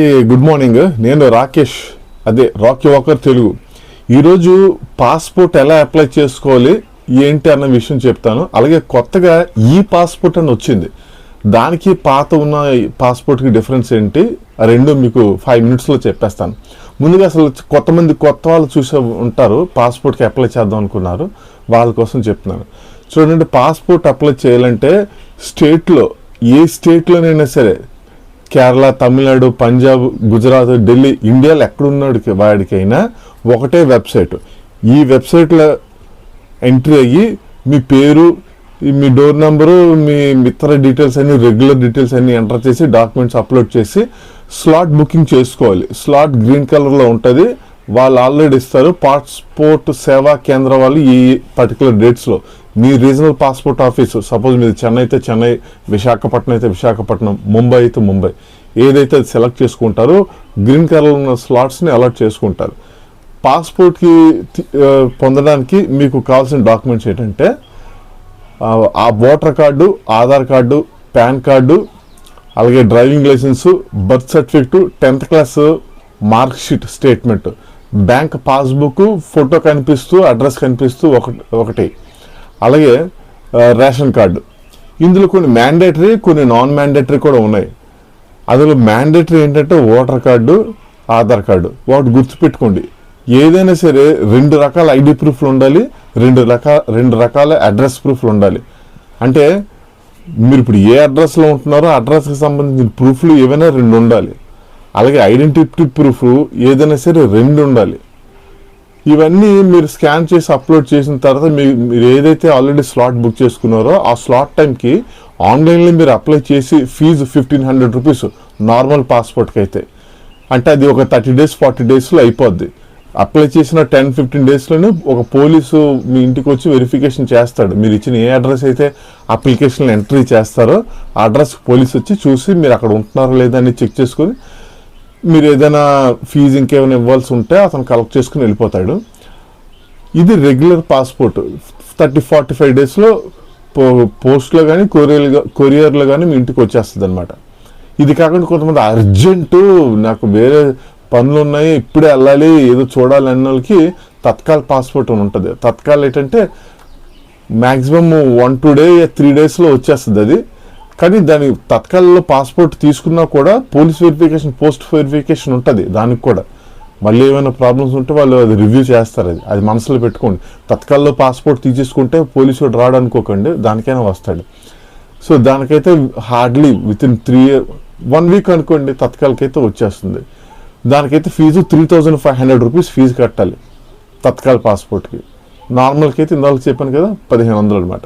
Good morning. నేను రాకేష్ అదే Rocky walker Telugu. ఈరోజు పాస్పోర్ట్ ఎలా అప్లై చేసుకోవాలి ఏంటి అన్న విషయం చెప్తాను. అలాగే కొత్తగా ఈ పాస్పోర్ట్ అని వచ్చింది. దానికి పాత ఉన్న పాస్పోర్ట్కి డిఫరెన్స్ ఏంటి రెండు మీకు ఫైవ్ మినిట్స్లో చెప్పేస్తాను. ముందుగా అసలు కొత్త మంది కొత్త వాళ్ళు చూసే ఉంటారు పాస్పోర్ట్కి అప్లై చేద్దాం అనుకున్నారు. వాళ్ళ కోసం చెప్తున్నాను. చూడండి పాస్పోర్ట్ అప్లై చేయాలంటే స్టేట్లో ఏ స్టేట్లోనైనా సరే కేరళ తమిళనాడు పంజాబ్ గుజరాత్ ఢిల్లీ ఇండియాలో ఎక్కడున్నాడికి వాడికైనా ఒకటే వెబ్సైట్. ఈ వెబ్సైట్లో ఎంట్రీ అయ్యి మీ పేరు మీ డోర్ నెంబరు మీ ఇతర డీటెయిల్స్ అన్ని రెగ్యులర్ డీటెయిల్స్ అన్ని ఎంటర్ చేసి డాక్యుమెంట్స్ అప్లోడ్ చేసి స్లాట్ బుకింగ్ చేసుకోవాలి. స్లాట్ గ్రీన్ కలర్లో ఉంటుంది. వాళ్ళు ఆల్రెడీ ఇస్తారు. పాస్పోర్ట్ సేవా కేంద్రం వాళ్ళు ఈ పర్టికులర్ డేట్స్లో మీ రీజనల్ పాస్పోర్ట్ ఆఫీస్ సపోజ్ మీది చెన్నై అయితే చెన్నై విశాఖపట్నం అయితే విశాఖపట్నం ముంబై అయితే ముంబై. ఏదైతే అది సెలెక్ట్ చేసుకుంటారో గ్రీన్ కలర్ ఉన్న స్లాట్స్ని అలాట్ చేసుకుంటారు. పాస్పోర్ట్కి పొందడానికి మీకు కావాల్సిన డాక్యుమెంట్స్ ఏంటంటే ఆ, voter card Aadhaar card PAN card అలాగే driving licence birth certificate tenth class mark sheet statement bank passbook photo కనిపిస్తూ అడ్రస్ కనిపిస్తూ ఒకటి ఒకటి. అలాగే రేషన్ కార్డు. ఇందులో కొన్ని మ్యాండేటరీ కొన్ని నాన్ మ్యాండేటరీ కూడా ఉన్నాయి. అందులో మ్యాండేటరీ ఏంటంటే ఓటర్ కార్డు ఆధార్ కార్డు. వాటి గుర్తుపెట్టుకోండి. ఏదైనా సరే రెండు రకాల ఐడి ప్రూఫ్లు ఉండాలి రెండు రకాల రెండు రకాల అడ్రస్ ప్రూఫ్లు ఉండాలి. అంటే మీరు ఇప్పుడు ఏ అడ్రస్లో ఉంటున్నారో అడ్రస్కి సంబంధించిన ప్రూఫ్లు ఏవైనా రెండు ఉండాలి. అలాగే ఐడెంటిటీ ప్రూఫ్ ఏదైనా సరే రెండు ఉండాలి. ఇవన్నీ మీరు స్కాన్ చేసి అప్లోడ్ చేసిన తర్వాత మీ మీరు ఏదైతే ఆల్రెడీ స్లాట్ బుక్ చేసుకున్నారో ఆ స్లాట్ టైంకి ఆన్లైన్లో మీరు అప్లై చేసి fee fifteen hundred rupees normal పాస్పోర్ట్కి అయితే అంటే అది ఒక థర్టీ డేస్ ఫార్టీ డేస్లో అయిపోద్ది. అప్లై చేసిన టెన్ ఫిఫ్టీన్ డేస్లోనే ఒక పోలీసు మీ ఇంటికి వచ్చి వెరిఫికేషన్ చేస్తాడు. మీరు ఇచ్చిన ఏ అడ్రస్ అయితే అప్లికేషన్లో ఎంట్రీ చేస్తారో ఆ అడ్రస్ పోలీస్ వచ్చి చూసి మీరు అక్కడ ఉంటున్నారో లేదా అని చెక్ చేసుకొని మీరు ఏదైనా ఫీజు ఇంకేమైనా ఇవ్వాల్సి ఉంటే అతను కలెక్ట్ చేసుకుని వెళ్ళిపోతాడు. ఇది regular passport thirty forty five డేస్లో పో పోస్ట్లో కానీ కొరియర్గా కొరియర్లో కానీ మీ ఇంటికి వచ్చేస్తుంది అనమాట ఇది కాకుండా కొంతమంది అర్జెంటు నాకు వేరే పనులు ఉన్నాయి ఇప్పుడే వెళ్ళాలి ఏదో చూడాలి అన్న వాళ్ళకి తత్కాల్ పాస్పోర్ట్ అని ఉంటుంది. తత్కాల్ ఏంటంటే maximum one two day three డేస్లో వచ్చేస్తుంది అది. కానీ దాని తత్కాలలో పాస్పోర్ట్ తీసుకున్నా కూడా పోలీస్ వెరిఫికేషన్ పోస్ట్ వెరిఫికేషన్ ఉంటుంది దానికి కూడా. మళ్ళీ ఏమైనా ప్రాబ్లమ్స్ ఉంటే వాళ్ళు అది రివ్యూ చేస్తారు అది. అది మనసులో పెట్టుకోండి. తత్కాల్లో పాస్పోర్ట్ తీసేసుకుంటే పోలీసు వాడు రాడు అనుకోకండి దానికైనా వస్తాడు. సో దానికైతే hardly within three one week అనుకోండి తత్కాలకైతే వచ్చేస్తుంది. దానికైతే fee three thousand five hundred rupees fee కట్టాలి తత్కాల పాస్పోర్ట్కి. నార్మల్కి అయితే ఇందాక చెప్పాను కదా పదిహేను వందలు అనమాట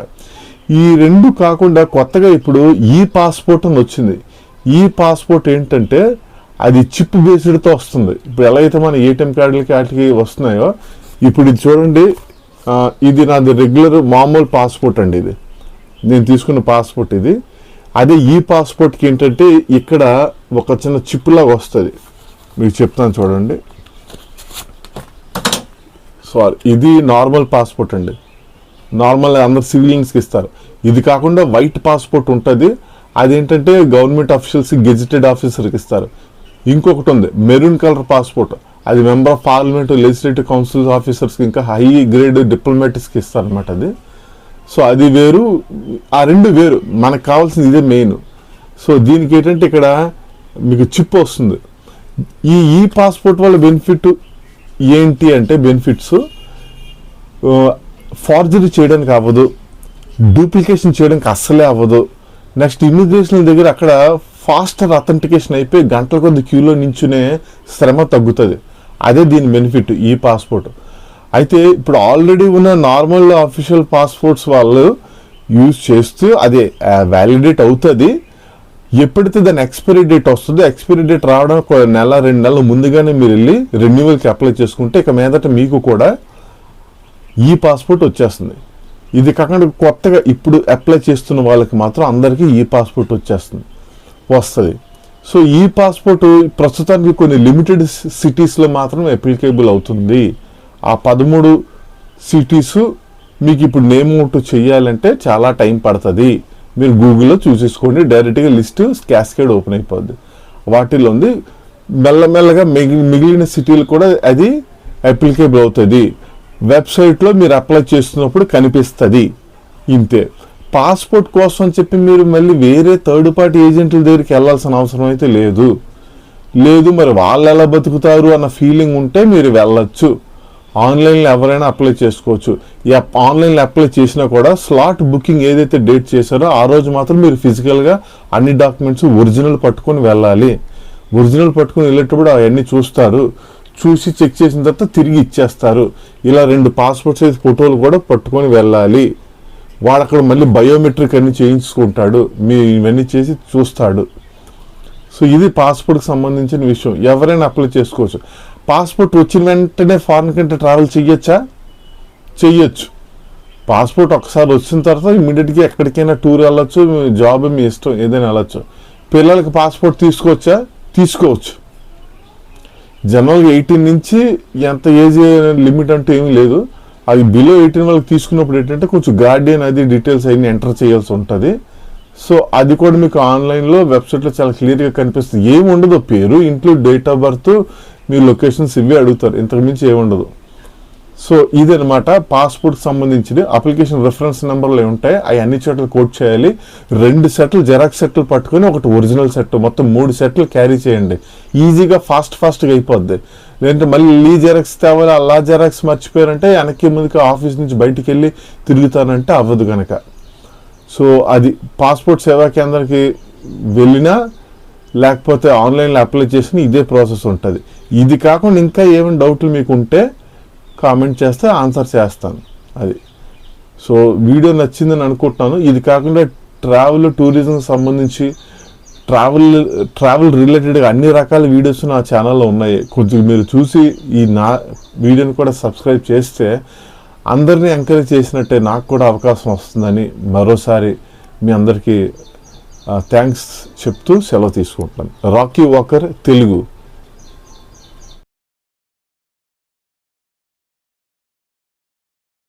ఈ రెండు కాకుండా కొత్తగా ఇప్పుడు ఈ పాస్పోర్ట్ అని వచ్చింది. ఈ పాస్పోర్ట్ ఏంటంటే అది చిప్ బేస్డ్తో వస్తుంది. ఇప్పుడు ఎలా అయితే మన ఏటీఎం కార్డులకి వాటికి వస్తున్నాయో ఇప్పుడు ఇది చూడండి. ఇది నాది రెగ్యులర్ మామూలు పాస్పోర్ట్ అండి ఇది. నేను తీసుకున్న పాస్పోర్ట్ ఇది. అదే ఈ పాస్పోర్ట్కి ఏంటంటే ఇక్కడ ఒక చిన్న చిప్ లాగా వస్తుంది. మీకు చెప్తాను చూడండి. సారీ ఇది నార్మల్ పాస్పోర్ట్ అండి. నార్మల్ అందరు సివిలియన్స్కి ఇస్తారు. ఇది కాకుండా వైట్ పాస్పోర్ట్ ఉంటుంది. అదేంటంటే గవర్నమెంట్ ఆఫీషియల్స్ గెజిటెడ్ ఆఫీసర్కి ఇస్తారు. ఇంకొకటి ఉంది మెరూన్ కలర్ పాస్పోర్ట్. అది member of parliament legislative council ఆఫీసర్స్కి ఇంకా హై గ్రేడ్ డిప్లొమాటిక్స్కి ఇస్తారు అనమాట అది. సో అది వేరు ఆ రెండు వేరు. మనకు కావాల్సింది ఇదే మెయిన్. సో దీనికి ఏంటంటే ఇక్కడ మీకు చిప్ వస్తుంది. ఈ ఈ పాస్పోర్ట్ వల్ల బెనిఫిట్ ఏంటి అంటే బెనిఫిట్స్ ఫార్జరీ చేయడానికి అవ్వదు డూప్లికేషన్ చేయడానికి అస్సలే అవ్వదు. నెక్స్ట్ ఇమిగ్రేషన్ దగ్గర అక్కడ ఫాస్టర్ అథెంటికేషన్ అయిపోయి గంటల కొద్ది క్యూలో నించునే శ్రమ తగ్గుతుంది. అదే దీని బెనిఫిట్ ఈ పాస్పోర్ట్ అయితే ఇప్పుడు ఆల్రెడీ ఉన్న నార్మల్ అఫీషియల్ పాస్పోర్ట్స్ వాళ్ళు యూజ్ చేస్తూ అదే వ్యాలిడేట్ అవుతుంది. ఎప్పుడైతే దాని ఎక్స్పైరీ డేట్ వస్తుందో ఎక్స్పైరీ డేట్ రావడం ఒక నెల రెండు నెలల ముందుగానే మీరు వెళ్ళి రెన్యువల్కి అప్లై చేసుకుంటే ఇక మీదట మీకు కూడా ఈ పాస్పోర్ట్ వచ్చేస్తుంది. ఇది కాకుండా కొత్తగా ఇప్పుడు అప్లై చేస్తున్న వాళ్ళకి మాత్రం అందరికీ ఈ పాస్పోర్ట్ వచ్చేస్తుంది. వస్తుంది. సో ఈ పాస్పోర్ట్ ప్రస్తుతానికి కొన్ని లిమిటెడ్ సిటీస్లో మాత్రం అప్లికేబుల్ అవుతుంది. ఆ పదమూడు సిటీస్ మీకు ఇప్పుడు నేమ్ అవుట్ చేయాలంటే చాలా టైం పడుతుంది. మీరు గూగుల్లో చూసేసుకోండి. డైరెక్ట్గా లిస్ట్ క్యాస్కేడ్ ఓపెన్ అయిపోద్ది. వాటిలో ఉంది. మెల్లమెల్లగా మిగిలి మిగిలిన సిటీలు కూడా అది అప్లికేబుల్ అవుతుంది. వెబ్సైట్లో మీరు అప్లై చేస్తున్నప్పుడు కనిపిస్తుంది. ఇంతే. పాస్పోర్ట్ కోసం అని చెప్పి మీరు మళ్ళీ వేరే థర్డ్ పార్టీ ఏజెంట్ల దగ్గరికి వెళ్ళాల్సిన అవసరం అయితే లేదు. లేదు మరి వాళ్ళు ఎలా బతుకుతారు అన్న ఫీలింగ్ ఉంటే మీరు వెళ్ళచ్చు. ఆన్లైన్లో ఎవరైనా అప్లై చేసుకోవచ్చు. ఆన్లైన్లో అప్లై చేసినా కూడా స్లాట్ బుకింగ్ ఏదైతే డేట్ చేశారో ఆ రోజు మాత్రం మీరు ఫిజికల్గా అన్ని డాక్యుమెంట్స్ ఒరిజినల్ పట్టుకొని వెళ్ళాలి. ఒరిజినల్ పట్టుకొని వెళ్ళేటప్పుడు అవన్నీ చూస్తారు. చూసి చెక్ చేసిన తర్వాత తిరిగి ఇచ్చేస్తారు. ఇలా రెండు పాస్పోర్ట్ సైజ్ ఫోటోలు కూడా పట్టుకొని వెళ్ళాలి. వాడు అక్కడ మళ్ళీ బయోమెట్రిక్ అన్ని చేయించుకుంటాడు. మీ ఇవన్నీ చేసి చూస్తాడు. సో ఇది పాస్పోర్ట్కి సంబంధించిన విషయం. ఎవరైనా అప్లై చేసుకోవచ్చు. పాస్పోర్ట్ వచ్చిన వెంటనే ఫారెన్ కంట్రీ ట్రావెల్ చేయొచ్చా చెయ్యొచ్చు. పాస్పోర్ట్ ఒకసారి వచ్చిన తర్వాత ఇమీడియట్గా ఎక్కడికైనా టూర్ వెళ్ళొచ్చు మీ జాబ్ మీ ఇష్టం ఏదైనా వెళ్ళొచ్చు. పిల్లలకి పాస్పోర్ట్ తీసుకోవచ్చా? తీసుకోవచ్చు. జనరల్గా ఎయిటీన్ నుంచి ఎంత ఏజ్ లిమిట్ అంటూ ఏమీ లేదు. అది బిలో ఎయిటీన్ వాళ్ళకి తీసుకున్నప్పుడు ఏంటంటే కొంచెం గార్డియన్ అది డీటెయిల్స్ అన్ని ఎంటర్ చేయాల్సి ఉంటుంది. సో అది కూడా మీకు ఆన్లైన్లో వెబ్సైట్లో చాలా క్లియర్గా కనిపిస్తుంది. ఏమి ఉండదు పేరు ఇంట్లో డేట్ ఆఫ్ బర్త్ మీ లొకేషన్స్ ఇవే అడుగుతారు. ఇంతకు మించి ఏమి ఉండదు సో ఇదనమాట పాస్పోర్ట్ సంబంధించిన అప్లికేషన్ రెఫరెన్స్ నెంబర్లు ఉంటాయి. అవి అన్ని చోట్ల కోట్ చేయాలి. రెండు సెట్లు జెరాక్స్ సెట్లు పట్టుకొని ఒకటి ఒరిజినల్ సెట్ మొత్తం మూడు సెట్లు క్యారీ చేయండి. ఈజీగా ఫాస్ట్ ఫాస్ట్గా అయిపోద్ది. లేదంటే మళ్ళీ లీ జెరాక్స్ తేవాలి అలా జెరాక్స్ మర్చిపోయారంటే వెనక్కి ముందుకు ఆఫీస్ నుంచి బయటికి వెళ్ళి తిరుగుతానంటే అవ్వదు కనుక సో అది పాస్పోర్ట్ సేవా కేంద్రానికి వెళ్ళినా లేకపోతే ఆన్లైన్లో అప్లై చేసిన ఇదే ప్రాసెస్ ఉంటుంది. ఇది కాకుండా ఇంకా ఏమైనా డౌట్లు మీకు ఉంటే కామెంట్ చేస్తే ఆన్సర్ చేస్తాను. అది. సో వీడియో నచ్చిందని అనుకుంటున్నాను. ఇది కాకుండా ట్రావెల్ టూరిజం సంబంధించి ట్రావెల్ ట్రావెల్ రిలేటెడ్గా అన్ని రకాల వీడియోస్ నా ఛానల్లో ఉన్నాయి. కొంచెం మీరు చూసి ఈ నా వీడియోని కూడా సబ్స్క్రైబ్ చేస్తే అందరినీ ఎంకరేజ్ చేసినట్టే నాకు కూడా అవకాశం వస్తుందని మరోసారి మీ అందరికీ థ్యాంక్స్ చెప్తూ సెలవు తీసుకుంటాను రాకీ వాకర్ తెలుగు.